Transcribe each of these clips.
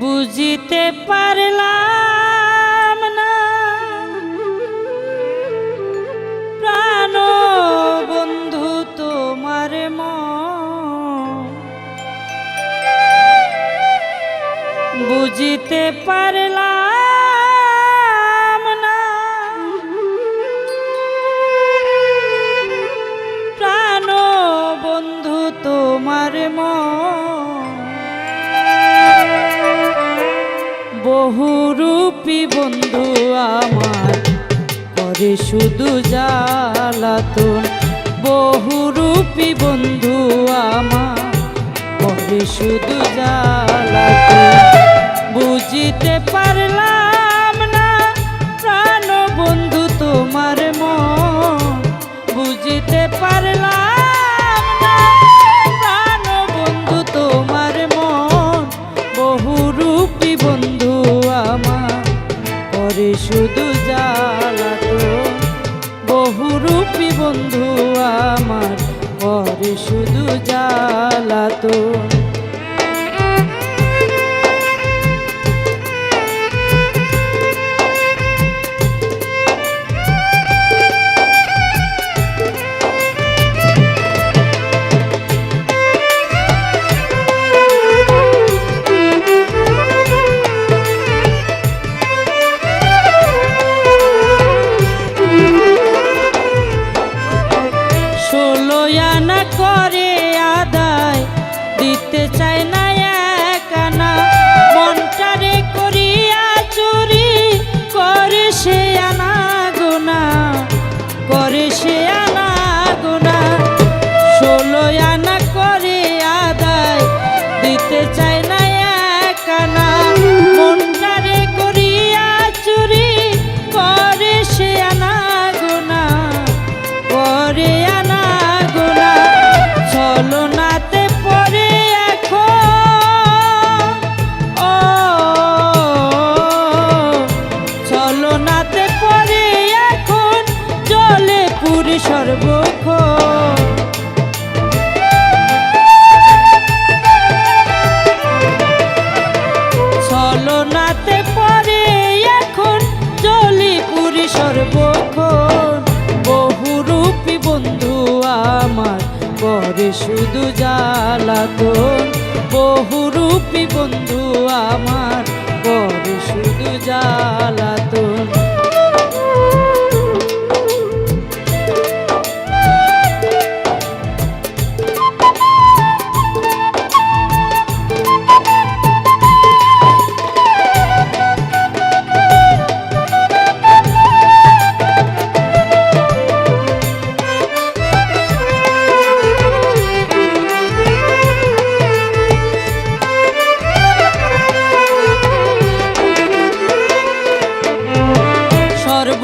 বুঝিতে পারলাম না। প্রাণ বন্ধু তোমার বুঝিতে পারলাম না। প্রাণ বন্ধু তোমার মন। বহুরূপী বন্ধু আমার, করে শুধু জ্বালাতন বহুরূপী বন্ধু আমার, করে শুধু জ্বালাতন বুঝিতে পারলাম না, প্রাণ বন্ধু তোমার মন। বুঝিতে পারলাম শুধু দুঃখ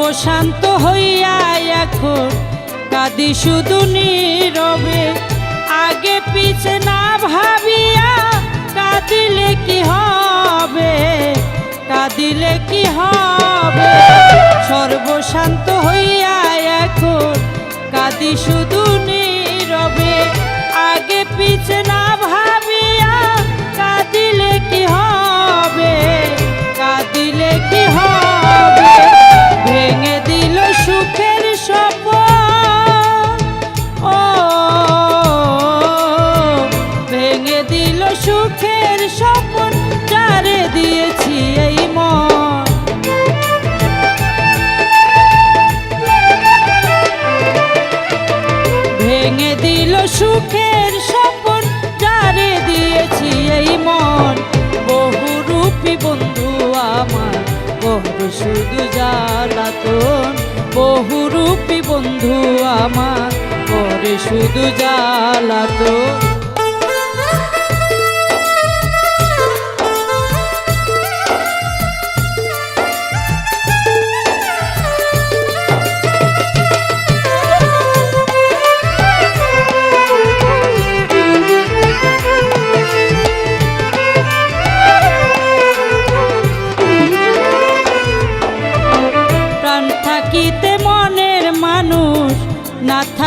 সর্বশান্ত হইয়া এখন কাদি শুধু নীরবে। আগে পিছে না ভাবিয়া কাঁদিলে কি হবে? কাঁদিলে কি হবে? সর্বশান্ত হইয়া এখন কাঁদি শুধু নীরবে। আগে পিছে না স্বপন যারে দিয়েছি এই মন। ভেঙে দিল সুখের স্বপন যারে দিয়েছি এই মন। বহুরূপী বন্ধু আমার বড় শুধু জ্বালাতন। বহুরূপী বন্ধু আমার করে শুধু জ্বালাতন।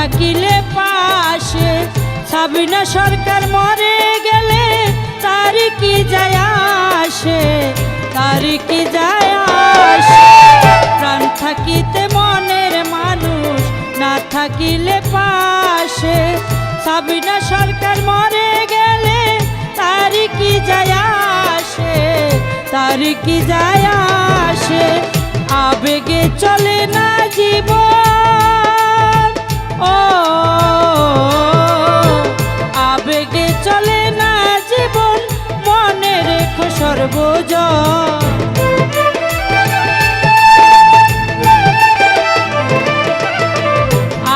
থাকিলে পাশে। সাবিনা সরকার মরে গেলে তার কি যায় আসে? তার কি যায় আসে? প্রাণ থাকিতে মনের মানুষ না থাকিলে পাশে। সাবিনা সরকার মরে গেলে তার কি যায় আসে? তার কি যায় আসে? আবেগে চলে না জীবন। ও, আবেগে চলে না জীবন, মনে রেখো সর্বজন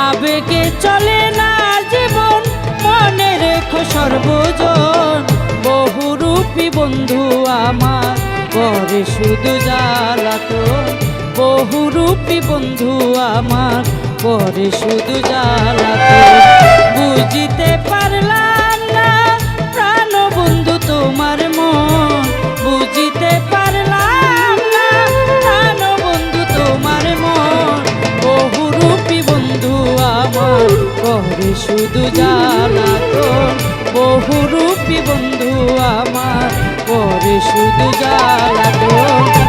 আবেগে চলে না জীবন, মনে রেখো সর্বজন বহুরূপী বন্ধু আমার করে শুধু জ্বালাতন। বহুরূপী বন্ধু আমার করে শুধু জ্বালাতন বুঝিতে পারলাম না। প্রাণ বন্ধু তোমার মন, বুঝিতে পারলাম না। প্রাণ বন্ধু তোমার মন, বহুরূপী বন্ধু আমার। করে শুধু জ্বালাতন বহুরূপী বন্ধু আমার। করে শুধু জ্বালাতন